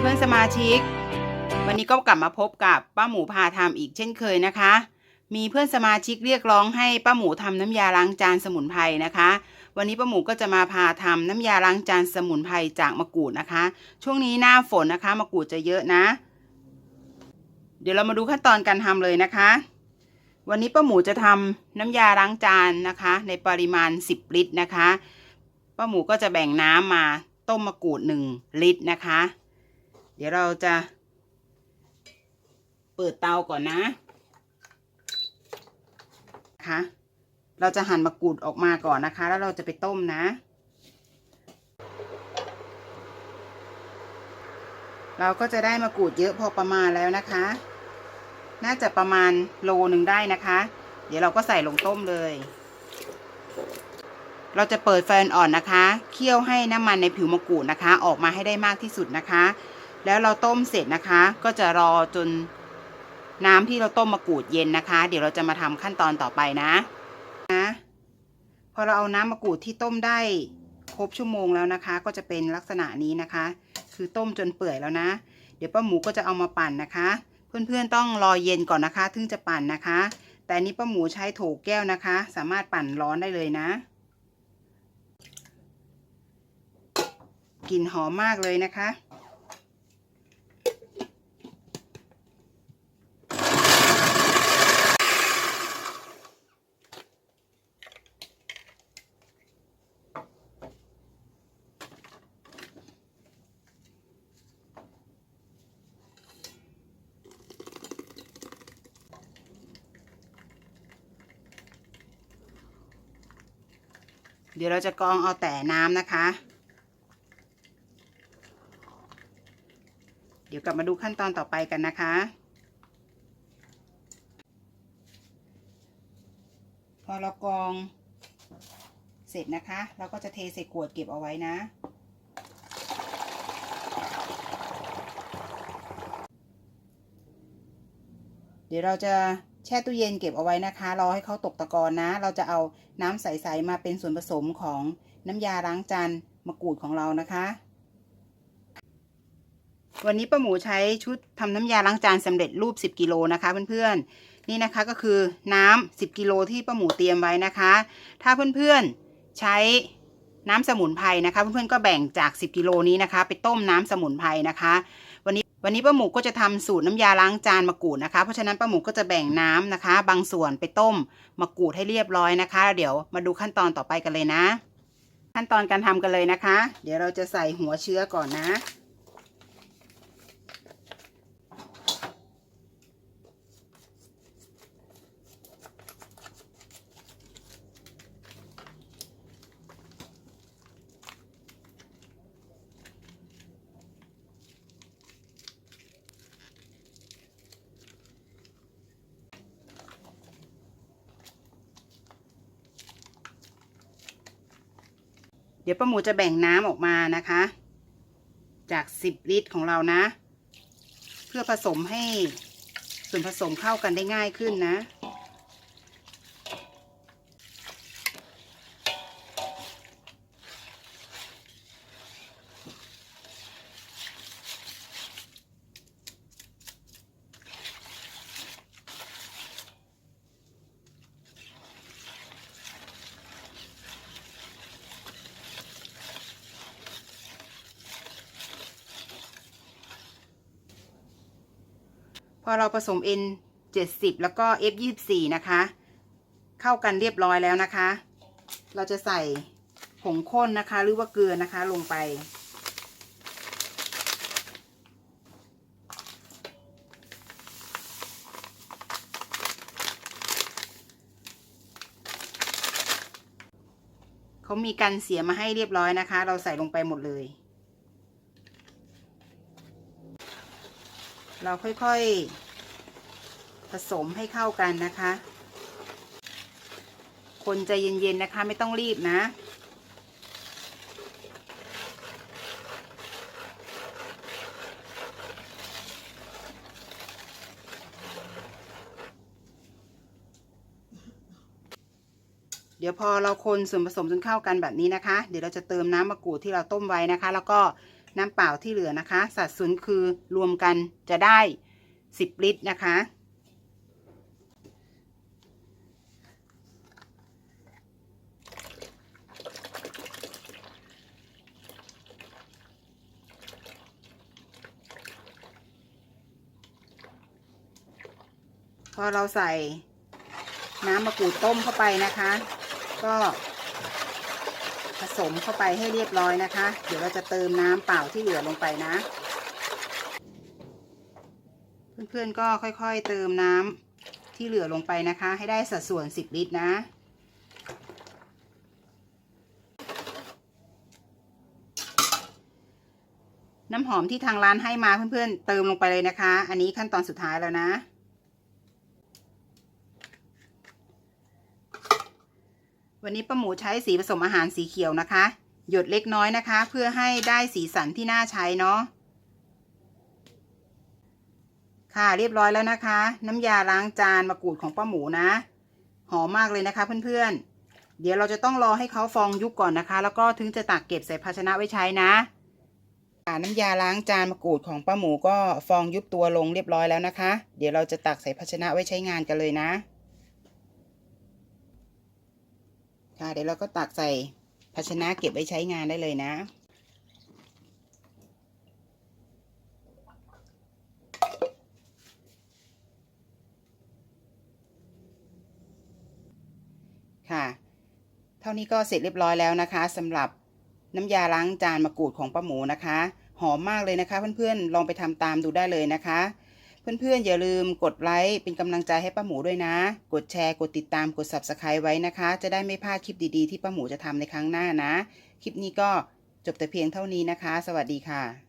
เพื่อนสมาชิก วันนี้ก็กลับมาพบกับป้าหมูพาทำอีกเช่นเคยนะคะ มีเพื่อนสมาชิกเรียกร้องให้ป้าหมูทำน้ำยาล้างจานสมุนไพรนะคะ วันนี้ป้าหมูก็จะมาพาทำน้ำยาล้างจานสมุนไพรจากมะกรูดนะคะ ช่วงนี้หน้าฝนนะคะมะกรูดจะเยอะนะ เดี๋ยวเรามาดูขั้นตอนการทำเลยนะคะ วันนี้ป้าหมูจะทำน้ำยาล้างจานนะคะ ในปริมาณ 10 ลิตรนะคะป้าหมูก็จะแบ่งน้ำมาต้มมะกรูด 1 ลิตรนะคะ เดี๋ยวเราจะเปิดเตาก่อนนะนะคะเราจะหั่นมะกรูดออกมาก่อนนะคะ แล้วเราจะไปต้มนะเราก็จะได้มะกรูดเยอะพอประมาณแล้วนะคะ น่าจะประมาณโลหนึ่งได้นะคะ เดี๋ยวเราก็ใส่ลงต้มเลย เราจะเปิดไฟอ่อนนะคะ เคี่ยวให้น้ำมันในผิวมะกรูดนะคะ ออกมาให้ได้มากที่สุดนะคะ แล้วเราต้มเสร็จนะคะ ก็จะรอจนน้ำที่เราต้มมะกรูดเย็นนะคะ เดี๋ยวเราจะมาทำขั้นตอนต่อไปนะนะพอเราเอาน้ำมะกรูดที่ต้มได้ครบชั่วโมงแล้วนะคะ ก็จะเป็นลักษณะนี้นะคะ คือต้มจนเปื่อยแล้วนะ เดี๋ยวป้าหมูก็จะเอามาปั่นนะคะ เพื่อนๆต้องรอเย็นก่อนนะคะ ถึงจะปั่นนะคะ แต่นนี้ป้าหมูใช้โถแก้วนะคะ สามารถปั่นร้อนได้เลยนะกลิ่นหอมมากเลยนะคะ เดี๋ยวเราจะกรองเอาแต่น้ำนะคะ เดี๋ยวกลับมาดูขั้นตอนต่อไปกันนะคะ พอเรากรองเสร็จนะคะ เราก็จะเทใส่ขวดเก็บเอาไว้นะ เดี๋ยวเราจะ แช่ตู้เย็นเก็บเอาไว้นะคะ รอให้เขาตกตะกอนนะ เราจะเอาน้ำใสๆมาเป็นส่วนผสมของน้ำยาล้างจานมะกรูดของเรานะคะ วันนี้ป้าหมูใช้ชุดทำน้ำยาล้างจานสำเร็จรูป 10 กิโลนะคะเพื่อนๆ นี่นะคะก็คือน้ำ10 กิโลที่ป้าหมูเตรียมไว้นะคะ ถ้าเพื่อนๆใช้น้ำสมุนไพรนะคะ เพื่อนๆก็แบ่งจาก 10 กิโลนี้นะคะ ไปต้มน้ำสมุนไพรนะคะ วันนี้ป้าหมูก็จะทำสูตรน้ำยาล้างจานมะกรูดนะคะ เพราะฉะนั้นป้าหมูก็จะแบ่งน้ำนะคะ บางส่วนไปต้มมะกรูดให้เรียบร้อยนะคะ เดี๋ยวมาดูขั้นตอนต่อไปกันเลยนะ ขั้นตอนการทำกันเลยนะคะ เดี๋ยวเราจะใส่หัวเชื้อก่อนนะ ดี๋ยวป้าหมูจะแบ่งน้ำออกมานะคะ จาก10ลิตรของเรานะ เพื่อผสมให้ส่วนผสมเข้ากันได้ง่ายขึ้นนะ อเราผสม N 70 แล้วก็ F 24นะคะ เข้ากันเรียบร้อยแล้วนะคะ เราจะใส่ผงข้นนะคะ หรือว่าเกลือนะคะลงไป เขามีกันเสียมาให้เรียบร้อยนะคะ เราใส่ลงไปหมดเลย เราค่อยๆ ผสมให้เข้ากันนะคะ คนใจเย็นๆนะคะไม่ต้องรีบนะเดี๋ยวพอเราคนส่วนผสมจนเข้ากันแบบนี้นะคะ เดี๋ยวเราจะเติมน้ำมะกรูดที่เราต้มไว้นะคะ แล้วก็น้ำเปล่าที่เหลือนะคะ สัดส่วนคือรวมกันจะได้ 10 ลิตรนะคะ พอเราใส่น้ำมะกรูดต้มเข้าไปนะคะ ก็ผสมเข้าไปให้เรียบร้อยนะคะ เดี๋ยวเราจะเติมน้ำเปล่าที่เหลือลงไปนะ เพื่อนๆก็ค่อยๆเติมน้ำที่เหลือลงไปนะคะ ให้ได้สัดส่วน 10 ลิตรนะ น้ำหอมที่ทางร้านให้มาเพื่อนๆเติมลงไปเลยนะคะ อันนี้ขั้นตอนสุดท้ายแล้วนะ วันนี้ป้าหมูใช้สีผสมอาหารสีเขียวนะคะ หยดเล็กน้อยนะคะ เพื่อให้ได้สีสันที่น่าใช้เนาะค่ะเรียบร้อยแล้วนะคะ น้ำยาล้างจานมะกรูดของป้าหมูนะ หอมมากเลยนะคะเพื่อนๆ เดี๋ยวเราจะต้องรอให้เขาฟองยุบก่อนนะคะ แล้วก็ถึงจะตักเก็บใส่ภาชนะไว้ใช้นะค่ะน้ำยาล้างจานมะกรูดของป้าหมูก็ฟองยุบตัวลงเรียบร้อยแล้วนะคะ เดี๋ยวเราจะตักใส่ภาชนะไว้ใช้งานกันเลยนะ ค่ะ เดี๋ยวเราก็ตักใส่ภาชนะเก็บไว้ใช้งานได้เลยนะ ค่ะ เท่านี้ก็เสร็จเรียบร้อยแล้วนะคะสำหรับน้ำยาล้างจานมะกรูดของป้าหมูนะคะ หอมมากเลยนะคะ เพื่อนๆ ลองไปทำตามดูได้เลยนะคะ เพื่อนๆ อย่าลืมกดไลค์เป็นกำลังใจให้ป้าหมูด้วยนะ กดแชร์ กดติดตาม กด subscribe ไว้นะคะ จะได้ไม่พลาดคลิปดีๆ ที่ป้าหมูจะทำในครั้งหน้านะ คลิปนี้ก็จบแต่เพียงเท่านี้นะคะ สวัสดีค่ะ